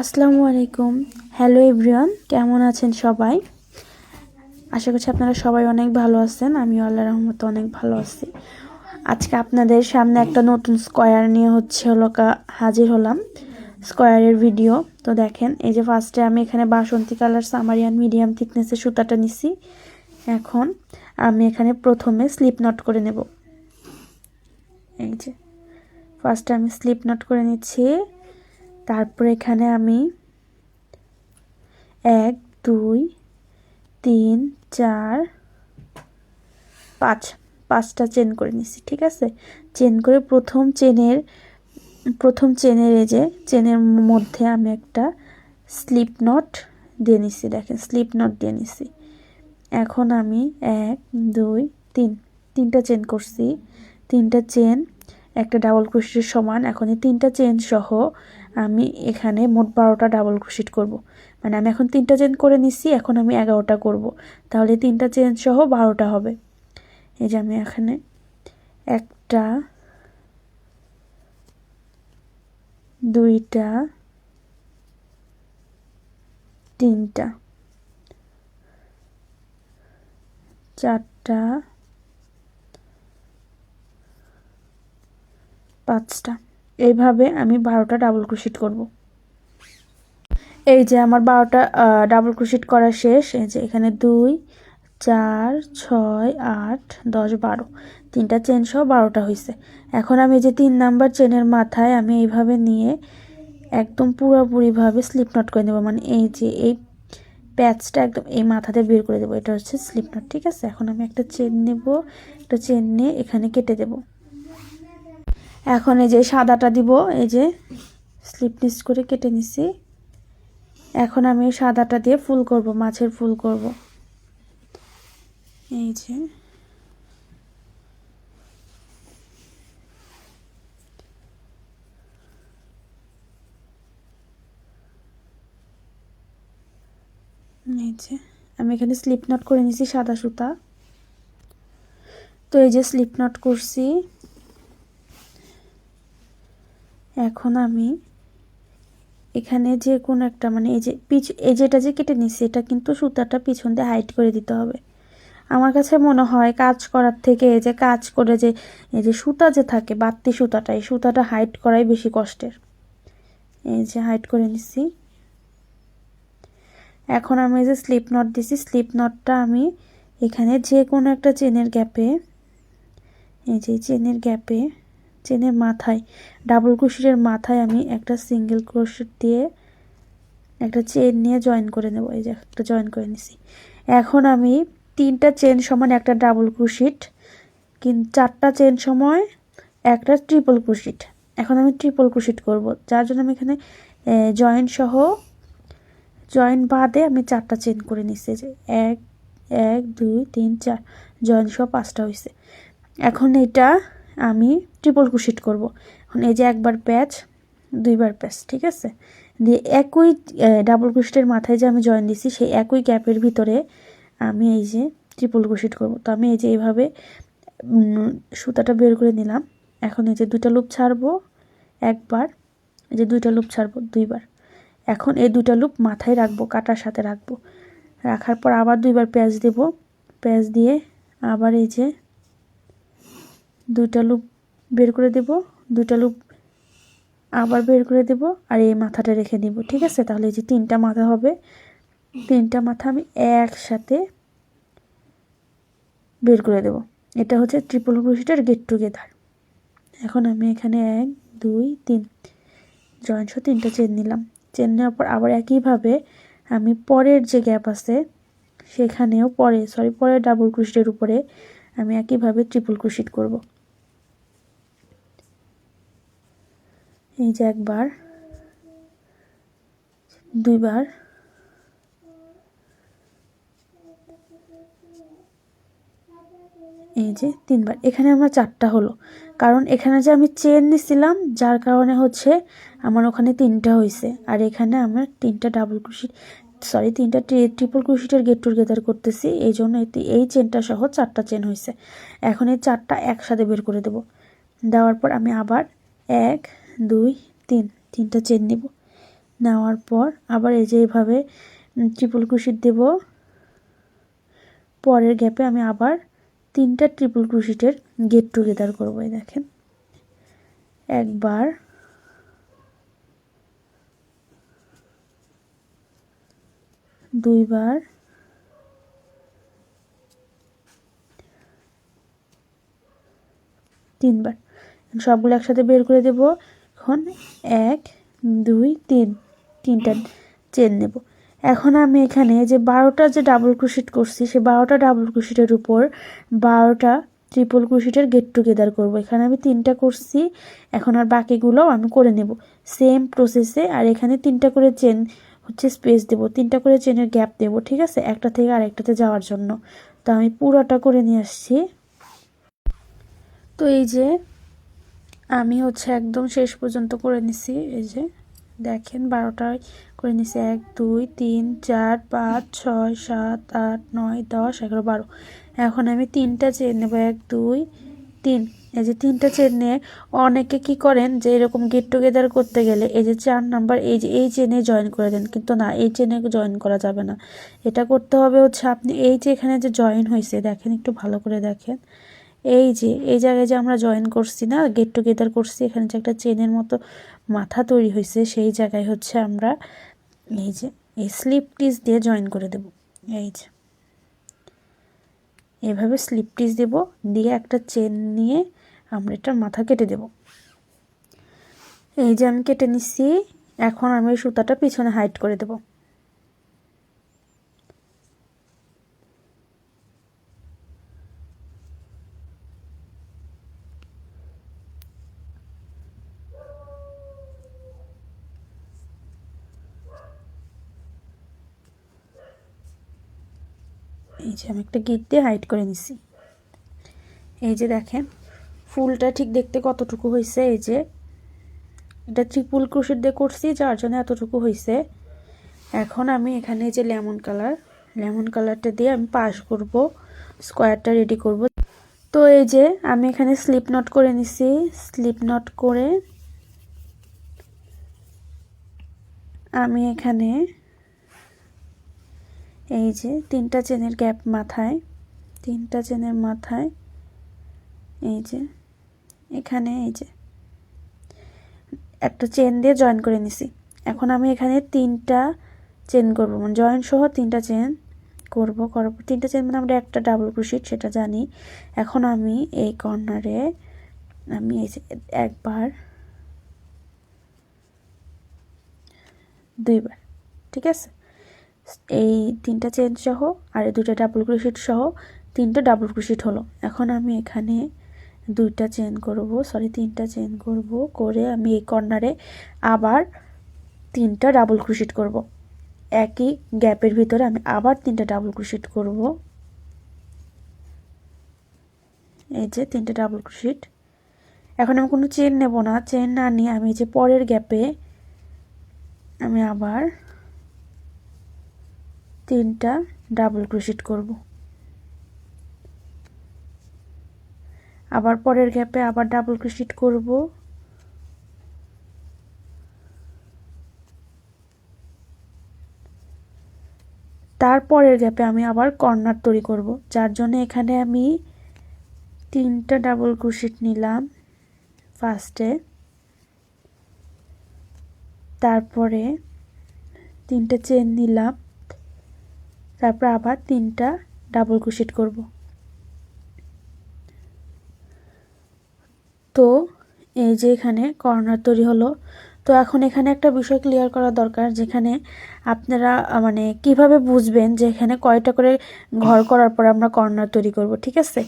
আসসালামু আলাইকুম। Hello everyone কেমন আছেন সবাই? আশা করছি আপনারা সবাই অনেক ভালো আছেন, আমিও আল্লাহ রহমতে অনেক ভালো আছি। আজকে আপনাদের সামনে একটা নতুন স্কোয়ার নিয়ে হচ্ছে হলো হাজির হলাম, স্কোয়ারের ভিডিও। তো দেখেন, এই যে ফার্স্টে আমি এখানে বাসন্তী কালার সামারিয়ান মিডিয়াম থিকনেসের সুতাটা নিছি। এখন আমি এখানে প্রথমে স্লিপ নট করে নেব। এই যে ফার্স্টে আমি স্লিপ নট করে নিচ্ছি। তারপর এখানে আমি এক, দুই, তিন, চার, পাঁচ, পাঁচটা চেন করে নিছি, ঠিক আছে? চেন করে প্রথম চেনের প্রথম চেনের যে, চেনের মধ্যে আমি একটা স্লিপ নট দিয়ে নিছি, দেখেন, স্লিপ নট দিয়ে নিছি। এখন আমি এক, দুই, তিন, তিনটা চেন করছি। তিনটা চেন, একটা ডাবল ক্রোশের সমান, এখন এই তিনটা চেন সহ আমি এখানে মোট বারোটা ডাবল ক্রোশেট করব। মানে আমি এখন তিনটা চেন করে নিছি, এখন আমি এগারোটা করব। তাহলে তিনটা চেন সহ বারোটা হবে। এই যে আমি এখানে একটা, দুইটা, তিনটা, চারটা, পাঁচটা। এইভাবে আমি বারোটা ডাবল ক্রোশেট করব। এই যে আমার বারোটা ডাবল ক্রোশেট করা শেষ। এই যে এখানে দুই, চার, ছয়, আট, দশ, বারো। তিনটা চেন সহ বারোটা হয়েছে এখন আমি যে তিন নাম্বার চেনের মাথায় আমি এইভাবে নিয়ে একদম পুরোপুরিভাবে স্লিপ নট করে নেব। মানে এই যে এই প্যাচটা একদম এই মাথাতে বের করে দেবো। এটা হচ্ছে স্লিপ নট ঠিক আছে? এখন আমি একটা চেন নেব, একটা চেন নিয়ে এখানে কেটে দেবো। এখন এই যে সাদাটা দিব, এই যে স্লিপ নিচ করে কেটে নিছি। এখন আমি সাদাটা দিয়ে ফুল করব, মাছের ফুল করব। এই যে। এই যে, আমি এখানে স্লিপ নট করে নিছি সাদা সুতা। তো এই যে স্লিপ নট করছি। এখন আমি এখানে যে কোনো একটা মানে এই যে পিছ এই যেটা যে কেটে নিচ্ছি এটা কিন্তু সুতাটা পিছন দিয়ে হাইট করে দিতে হবে। আমার কাছে মনে হয় কাজ করার থেকে এই যে কাজ করে যে এই যে সুতা যে থাকে, বাড়তি সুতাটা, এই সুতাটা হাইট করাই বেশি কষ্টের। এই যে হাইট করে নিচ্ছি এখন আমি যে স্লিপ নট দিছি স্লিপ নটটা আমি এখানে যে কোনো একটা চেনের গ্যাপে এই যে চেনের গ্যাপে চেনের মাথায়, ডাবল ক্রোশেটের মাথায় আমি একটা সিঙ্গেল ক্রোশেট দিয়ে একটা চেন নিয়ে জয়েন করে নেব। এই যে একটা জয়েন করে নিছি। এখন আমি তিনটা চেন সমান একটা ডাবল ক্রোশেট, কিন, চারটা চেন সময় একটা ট্রিপল ক্রোশেট। এখন আমি ট্রিপল ক্রোশেট করব। যার জন্য আমি এখানে জয়েন্ট সহ জয়েন্ট বাদে আমি চারটা চেন করে নিচ্ছি যে এক এক, দুই, তিন, চার জয়েন্ট সহ পাঁচটা হয়েছে এখন এটা আমি ট্রিপল কুশিট করব। এখন এই যে একবার প্যাচ দুইবার প্যাচ ঠিক আছে? দিয়ে একই ডাবল ক্রোশেটের মাথায় যে আমি জয়েন দিছি, সেই একই ক্যাপের ভিতরে আমি এই যে ট্রিপল কুশিট করব। তো আমি এই যে এইভাবে সুতাটা বের করে নিলাম। এখন এই যে দুইটা লুপ ছাড়বো, একবার, এই যে দুইটা লুপ ছাড়বো, দুইবার। এখন এই দুইটা লুপ মাথায় রাখব, কাটার সাথে রাখব। রাখার পর আবার দুইবার পেঁয়াজ দেব। পেঁয়াজ দিয়ে আবার এই যে দুইটা লুপ বের করে দেব, দুইটা লুপ আবার বের করে দেব আর এই মাথাটা রেখে দিব, ঠিক আছে? তাহলে এই যে তিনটা মাথা হবে, তিনটা মাথা আমি একসাথে বের করে দেব। এটা হচ্ছে ট্রিপল ক্রোশেটের গেট টুগেদার এখন আমি এখানে এক, দুই, তিন জয়েন্ট সহ তিনটা চেন নিলাম। চেন নেওয়ার পর আবার একইভাবে আমি পরের যে গ্যাপ আছে, সেখানেও পরে সরি পরে ডাবল ক্রোশেটের উপরে আমি একইভাবে ট্রিপল ক্রোশেট করব। এই যে একবার, দুইবার, এই যে তিনবার। এখানে আমার চারটা হলো, কারণ এখানে যে আমি চেন নিছিলাম, যার কারণে হচ্ছে আমার ওখানে তিনটা হয়েছে আর এখানে আমার তিনটা ডাবল ক্রুশিট সরি তিনটা ট্রিপল ক্রুশিটের গেট টুগেদার করতেছি, এই জন্য এই চেনটা সহ চারটা চেন হয়েছে এখন এই চারটা একসাথে বের করে দেব। দেওয়ার পর আমি আবার এক দুই, তিন, তিনটা চেন নিব। নেওয়ার পর আবার এই যে এইভাবে ট্রিপল ক্রুশিট দেব। পরের গ্যাপে আমি আবার তিনটা ট্রিপল ক্রুশিটের গেট টুগেদার করব এই দেখেন। একবার, দুইবার, তিনবার। সবগুলো একসাথে বের করে দেব। এখন এক, দুই, তিন, তিনটা চেন নেব। এখন আমি এখানে যে বারোটা যে ডাবল ক্রুশিট করছি, সে বারোটা ডাবল ক্রুশিটের উপর বারোটা ট্রিপল ক্রুশিটের গেট টুগেদার করব। এখানে আমি তিনটা করছি, এখন আর বাকিগুলোও আমি করে নেব। সেম প্রসেসে আর এখানে তিনটা করে চেন হচ্ছে স্পেস দেব, তিনটা করে চেনের গ্যাপ দেব, ঠিক আছে? একটা থেকে আরেকটাতে যাওয়ার জন্য। তো আমি পুরোটা করে নিয়ে আসছি। তো এই যে আমি হচ্ছে একদম শেষ পর্যন্ত করে নিছি, এই যে। দেখেন, বারোটায় করে নিছি। এক, দুই, তিন, চার, পাঁচ, ছয়, সাত, আট, নয়, দশ, এগারো, বারো। এখন আমি তিনটা চেন নেব। এক, দুই, তিন। এই যে তিনটা চেন নিয়ে অনেকে কি করেন যে এরকম গেট টুগেদার করতে গেলে এই যে চার নাম্বার, এই যে, এই চেনে জয়েন করে দেন। কিন্তু না, এই চেনে জয়েন করা যাবে না। এটা করতে হবে হচ্ছে আপনি এই যে এখানে যে জয়েন হয়েছে দেখেন একটু ভালো করে দেখেন। এই যে, এই জায়গায় যে আমরা জয়েন করছি না গেট টুগেদার করছি, এখানে যে একটা চেনের মতো মাথা তৈরি হয়েছে, সেই জায়গায় হচ্ছে আমরা এই যে, এই স্লিপ টিস দিয়ে জয়েন করে দেব। এই যে, এভাবে স্লিপ টিস দেব, দিয়ে একটা চেন নিয়ে আমরা এটার মাথা কেটে দেব। এই যে আমি কেটে নিচ্ছি এখন আমি সুতাটা পিছনে হাইট করে দেবো। এই যে আমি একটা গিট দিয়ে হাইট করে নিছি। এই যে দেখেন, ফুলটা ঠিক দেখতে কতটুকু হয়েছে? এই যে এটা ত্রিপুল ক্রুশের দিয়ে করছি, যার জন্য এতটুকু হয়েছে। এখন আমি এখানে যে লেমন কালার, লেমন কালারটা দিয়ে আমি পাশ করব, স্কোয়ারটা রেডি করব। তো এই যে আমি এখানে স্লিপ নট করে নিছি স্লিপ নট করে আমি এখানে এই যে তিনটা চেনের গ্যাপ মাথায়, তিনটা চেনের মাথায়, এই যে, এখানে এই যে, একটা চেন দিয়ে জয়েন করে নিছি। এখন আমি এখানে তিনটা চেন করব মানে জয়েন সহ তিনটা চেন করব, করার পর তিনটা চেন মানে আমরা একটা ডাবল ক্রুশিট সেটা জানি। এখন আমি এই কর্নারে আমি এই যে একবার, দুইবার, ঠিক আছে? এই তিনটা চেন সহ আর এই দুইটা ডাবল ক্রোশেট সহ তিনটা ডাবল ক্রোশেট হলো। এখন আমি এখানে দুইটা চেন করব সরি তিনটা চেন করব করে আমি এই কর্নারে আবার তিনটা ডাবল ক্রোশেট করব। একই গ্যাপের ভিতরে আমি আবার তিনটা ডাবল ক্রোশেট করব। এই যে তিনটা ডাবল ক্রোশেট এখন আমি কোনো চেন নেব না। চেন না নিয়ে আমি যে পরের গ্যাপে আমি আবার তিনটা ডাবল ক্রোশেট করব। আবার পরের গ্যাপে আবার ডাবল ক্রোশেট করব। তারপরের গ্যাপে আমি আবার কর্নার তৈরি করব, যার জন্য এখানে আমি তিনটা ডাবল ক্রোশেট নিলাম ফার্স্টে তারপরে তিনটা চেন নিলাম। তারপর আবার তিনটা ডাবল ক্রোশেট করব। তো এই যে এখানে কর্নার তৈরি হলো। তো এখন এখানে একটা বিষয় ক্লিয়ার করা দরকার, যেখানে আপনারা মানে কীভাবে বুঝবেন যে এখানে কয়টা করে ঘর করার পর আমরা কর্নার তৈরি করব, ঠিক আছে?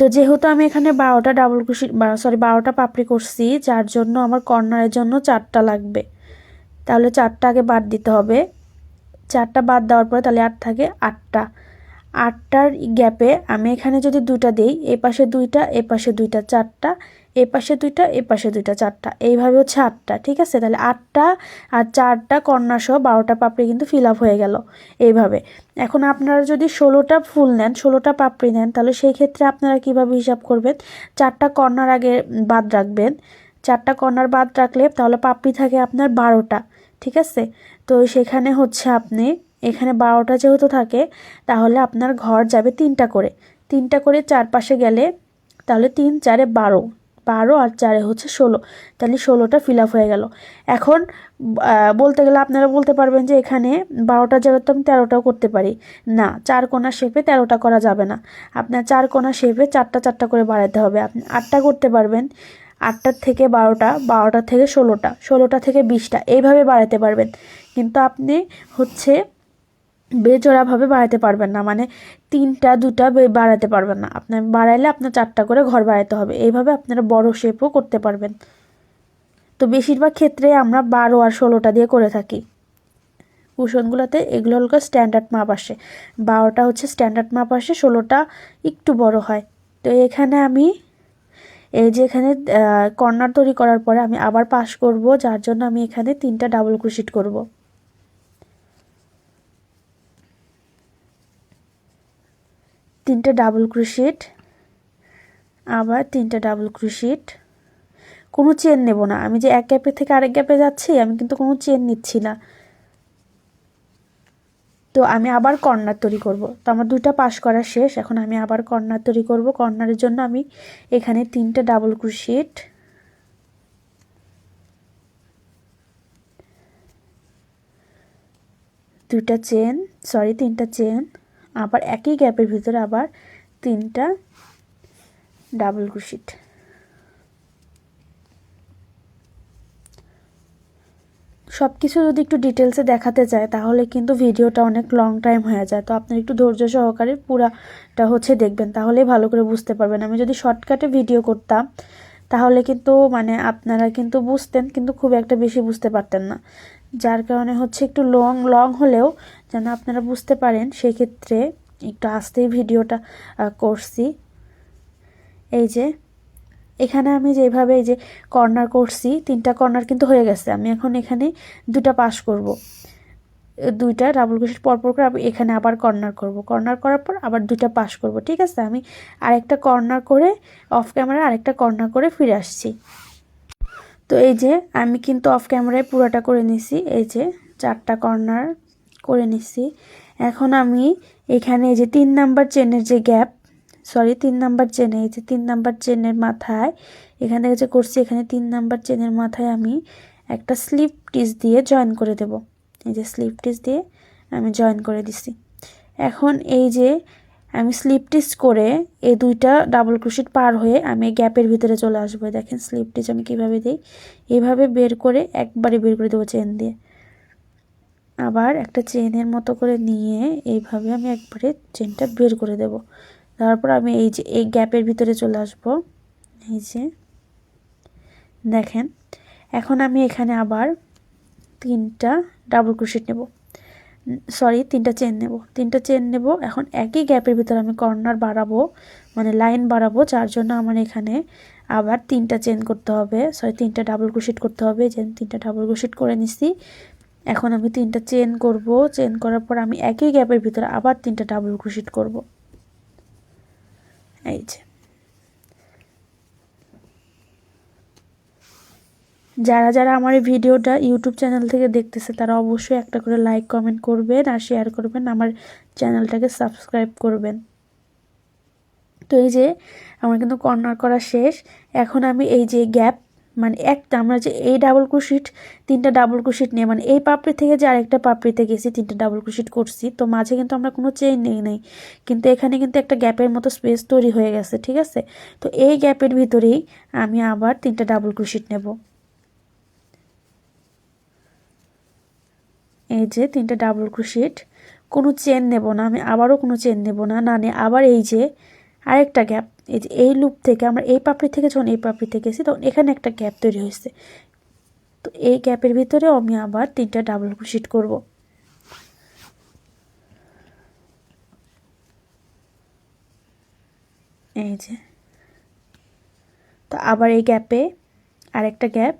তো যেহেতু আমি এখানে বারোটা ডাবল ক্রুশি সরি বারোটা পাপড়ি করছি, যার জন্য আমার কর্নারের জন্য চারটা লাগবে। তাহলে চারটা আগে বাদ দিতে হবে। চারটা বাদ দেওয়ার পরে তাহলে আট থাকে আটটা। আটটার গ্যাপে আমি এখানে যদি দুইটা দিই, এ পাশে দুইটা, এ পাশে দুইটা চারটা, এ পাশে দুইটা, এ পাশে দুইটা চারটা। এইভাবে হচ্ছে আটটা, ঠিক আছে? তাহলে আটটা আর চারটা কর্নার সহ বারোটা পাপড়ি কিন্তু ফিল আপ হয়ে গেল এইভাবে। এখন আপনারা যদি ষোলোটা ফুল নেন, ষোলোটা পাপড়ি নেন, তাহলে সেই ক্ষেত্রে আপনারা কীভাবে হিসাব করবেন? চারটা কর্নার আগে বাদ রাখবেন। চারটা কর্নার বাদ রাখলে তাহলে পাপড়ি থাকে আপনার বারোটা, ঠিক আছে? তো সেখানে হচ্ছে আপনি, এখানে বারোটা যেহেতু থাকে, তাহলে আপনার ঘর যাবে তিনটা করে। তিনটা করে চারপাশে গেলে তাহলে তিন, চারে বারো। বারো আর চারে হচ্ছে ষোলো। তাহলে ষোলোটা ফিল আপ হয়ে গেল। এখন বলতে গেলে আপনারা বলতে পারবেন যে এখানে বারোটা জায়গায় তো আমি তেরোটাও করতে পারি। না, চার কোনা শেপে তেরোটা করা যাবে না। আপনার চার কোনা শেপে চারটা চারটা করে বাড়াতে হবে। আপনি আটটা করতে পারবেন। আটটার থেকে বারোটা বারোটা থেকে ষোলোটা ষোলোটা থেকে বিশটা, এইভাবে বাড়াতে পারবেন। কিন্তু আপনি হচ্ছে বেজোড়াভাবে বাড়াতে পারবেন না মানে তিনটা, দুটা বাড়াতে পারবেন না। আপনার বাড়াইলে আপনার চারটা করে ঘর বাড়াতে হবে। এইভাবে আপনারা বড় শেপও করতে পারবেন। তো বেশিরভাগ ক্ষেত্রে আমরা বারো আর ষোলোটা দিয়ে করে থাকি। কুশনগুলোতে এগুলো হলো স্ট্যান্ডার্ড মাপ আসে। বারোটা হচ্ছে স্ট্যান্ডার্ড মাপ আসে, ষোলোটা একটু বড় হয়। তো এখানে আমি এই যে এখানে কর্নার তৈরি করার পরে আমি আবার পাশ করব, যার জন্য আমি এখানে তিনটা ডাবল ক্রুশিট করব। তিনটা ডাবল ক্রুশিট আবার তিনটা ডাবল ক্রুশিট কোনো চেন নেব না। আমি যে এক গ্যাপে থেকে আরেক গ্যাপে যাচ্ছি, আমি কিন্তু কোনো চেন নিচ্ছি না। তো আমি আবার কর্নার তৈরি করব। তো আমার দুটা পাশ করা শেষ, এখন আমি আবার কর্নার তৈরি করব। কর্নারের জন্য আমি এখানে তিনটা ডাবল ক্রুশিট দুটা চেন, সরি, তিনটা চেন, আবার একই গ্যাপের ভিতরে আবার তিনটা ডাবল ক্রুশিট। সব কিছু যদি একটু ডিটেলসে দেখাতে চায়, তাহলে কিন্তু ভিডিওটা অনেক লং টাইম হয়ে যায়। তো আপনার একটু ধৈর্য সহকারে পুরাটা হচ্ছে দেখবেন, তাহলেই ভালো করে বুঝতে পারবেন। আমি যদি শর্টকাটে ভিডিও করতাম, তাহলে কিন্তু মানে আপনারা কিন্তু বুঝতেন, কিন্তু খুব একটা বেশি বুঝতে পারতেন না। যার কারণে হচ্ছে একটু লং লং হলেও যেন আপনারা বুঝতে পারেন, সেক্ষেত্রে একটু আস্তেই ভিডিওটা করছি। এই যে এখানে আমি যেভাবে এই যে কর্নার করছি, তিনটা কর্নার কিন্তু হয়ে গেছে। আমি এখন এখানে দুটা পাশ করব। দুইটা ডাবল ক্রোশেট পরপর করে আমি এখানে আবার কর্নার করব। কর্নার করার পর আবার দুটা পাশ করব, ঠিক আছে? আমি আরেকটা কর্নার করে অফ ক্যামেরা আরেকটা কর্নার করে ফিরে আসছি। তো এই যে আমি কিন্তু অফ ক্যামেরায় পুরোটা করে নিছি। এই যে চারটা কর্নার করে নিছি। এখন আমি এখানে এই যে তিন নাম্বার চেনের যে গ্যাপ সরি তিন নাম্বার চেনে এই যে তিন নাম্বার চেনের মাথায়, এখান থেকে যে করছি, এখানে তিন নাম্বার চেনের মাথায় আমি একটা স্লিপ টিস দিয়ে জয়েন করে দেব। এই যে স্লিপ টিস দিয়ে আমি জয়েন করে দিছি। এখন এই যে আমি স্লিপ টিস করে এই দুইটা ডাবল ক্রোশেট পার হয়ে আমি গ্যাপের ভিতরে চলে আসব। দেখেন স্লিপ টিস আমি কীভাবে দিই। এইভাবে বের করে একবারে বের করে দেবো চেন দিয়ে। আবার একটা চেনের মতো করে নিয়ে এইভাবে আমি একবারে চেনটা বের করে দেব। তারপর আমি এই যে, এই গ্যাপের ভিতরে চলে আসব। এই যে, দেখেন, এখন আমি এখানে আবার তিনটা ডাবল ক্রোশেট নেব। সরি তিনটা চেন নেব। তিনটা চেন নেব, এখন একই গ্যাপের ভিতরে আমি কর্নার বাড়াবো মানে লাইন বাড়াবো, যার জন্য আমার এখানে আবার তিনটা চেন করতে হবে। সরি তিনটা ডাবল ক্রোশেট করতে হবে যে তিনটা ডাবল ক্রোশেট করে নিছি। এখন আমি তিনটা চেন করব। চেন করার পর আমি একই গ্যাপের ভিতরে আবার তিনটা ডাবল ক্রোশেট করব। এই যে। যারা যারা আমার এই ভিডিওটা ইউটিউব চ্যানেল থেকে দেখতেছে, তারা অবশ্যই একটা করে লাইক কমেন্ট করবেন আর শেয়ার করবেন, আমার চ্যানেলটাকে সাবস্ক্রাইব করবেন। তো এই যে, আমার কিন্তু কর্নার করা শেষ। এখন আমি এই যে গ্যাপ মানে একটা আমরা যে এই ডাবল ক্রোশিট তিনটা ডাবল ক্রোশিট নিয়ে মানে এই পাপড়ি থেকে যে আরেকটা পাপড়িতে গেছি, তিনটা ডাবল ক্রোশিট করছি, তো মাঝে কিন্তু আমরা কোনো চেইন নেই, নাই। কিন্তু এখানে কিন্তু একটা গ্যাপের মতো স্পেস তৈরি হয়ে গেছে, ঠিক আছে? তো এই গ্যাপের ভিতরেই আমি আবার তিনটা ডাবল ক্রোশিট নেব। এই যে তিনটা ডাবল ক্রোশিট কোনো চেন নেব না, আমি আবারও কোনো চেন নেব না না আবার এই যে আরেকটা গ্যাপ। এই যে এই লুপ থেকে আমরা এই পাপড়ি থেকে যখন এই পাপড়ি থেকে গেছি তখন এখানে একটা গ্যাপ তৈরি হয়েছে। তো এই গ্যাপের ভিতরেও আমি আবার তিনটা ডাবল ক্রোশিট করব। এই যে। তো আবার এই গ্যাপে আরেকটা গ্যাপ।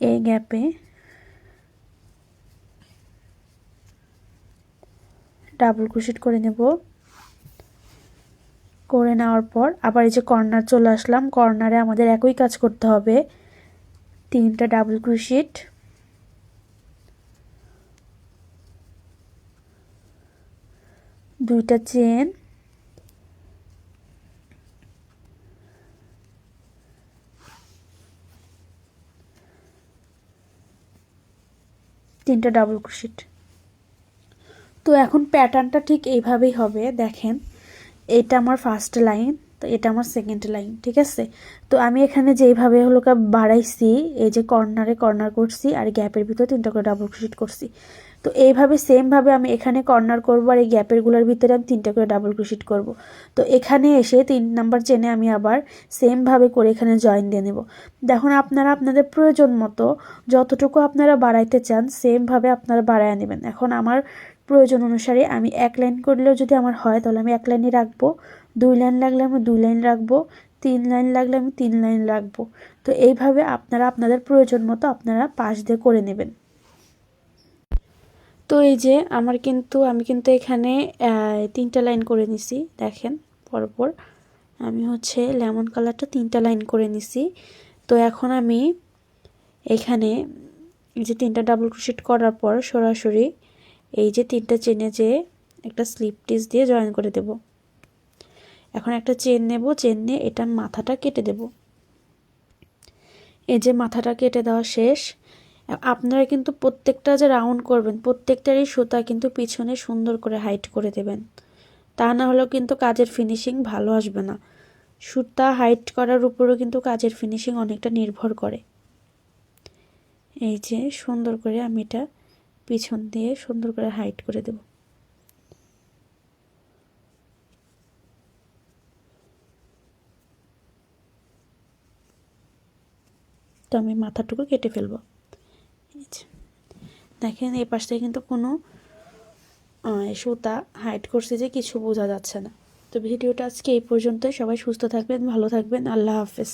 এই গ্যাপে ডাবল ক্রোশেট করে নেব। করে নেওয়ার পর আবার এই যে কর্নার চলে আসলাম। কর্নারে আমাদের একই কাজ করতে হবে। তিনটা ডাবল ক্রুশিট দুইটা চেন তিনটা ডাবল ক্রোশেট তো এখন প্যাটার্নটা ঠিক এইভাবেই হবে, দেখেন। এটা আমার ফার্স্ট লাইন তো এটা আমার সেকেন্ড লাইন ঠিক আছে? তো আমি এখানে যেইভাবে হলো বাড়াইছি, এই যে কর্নারে কর্নার করছি আর গ্যাপের ভিতরে তিনটা করে ডাবল ক্রোশেট করছি। তো এইভাবে সেমভাবে আমি এখানে কর্নার করব আর এই গ্যাপেরগুলোর ভিতরে আমি তিনটা করে ডাবল ক্রোশেট করব। তো এখানে এসে তিন নাম্বার চেনে আমি আবার সেমভাবে করে এখানে জয়েন দিয়ে নেব। দেখুন, আপনারা আপনাদের প্রয়োজন মতো যতটুকু আপনারা বাড়াইতে চান সেমভাবে আপনারা বাড়ায় নেবেন। এখন আমার প্রয়োজন অনুসারে আমি এক লাইন করলেও যদি আমার হয় তাহলে আমি এক লাইনই রাখব। দুই লাইন লাগলে আমি দুই লাইন রাখব। তিন লাইন লাগলে আমি তিন লাইন রাখব। তো এইভাবে আপনারা আপনাদের প্রয়োজন মতো আপনারা পাশ দিয়ে করে নেবেন। তো এই যে আমার কিন্তু, আমি কিন্তু এখানে তিনটা লাইন করে নিছি, দেখেন পরপর। আমি হচ্ছে লেমন কালারটা তিনটা লাইন করে নিছি। তো এখন আমি এখানে যে তিনটা ডাবল ক্রোশেট করার পর সরাসরি এই যে তিনটা চেনে যে একটা স্লিপ টিস দিয়ে জয়েন করে দেব। এখন একটা চেন নেব চেন নিয়ে এটার মাথাটা কেটে দেব। এই যে মাথাটা কেটে দেওয়া শেষ। আপনারা কিন্তু প্রত্যেকটা যে রাউন্ড করবেন, প্রত্যেকটারই সুতা কিন্তু পিছনে সুন্দর করে হাইট করে দেবেন। তা না হলেও কিন্তু কাজের ফিনিশিং ভালো আসবে না। সুতা হাইট করার উপরও কিন্তু কাজের ফিনিশিং অনেকটা নির্ভর করে। এই যে সুন্দর করে আমি এটা পিছন দিয়ে সুন্দর করে হাইট করে দেব। তো আমি মাথাটুকু কেটে ফেলব। দেখেন এই পাশ থেকে কিন্তু কোনো সুতা হাইট করছে যে কিছু বোঝা যাচ্ছে না। তো ভিডিওটা আজকে এই পর্যন্তই। সবাই সুস্থ থাকবেন, ভালো থাকবেন। আল্লাহ হাফেজ।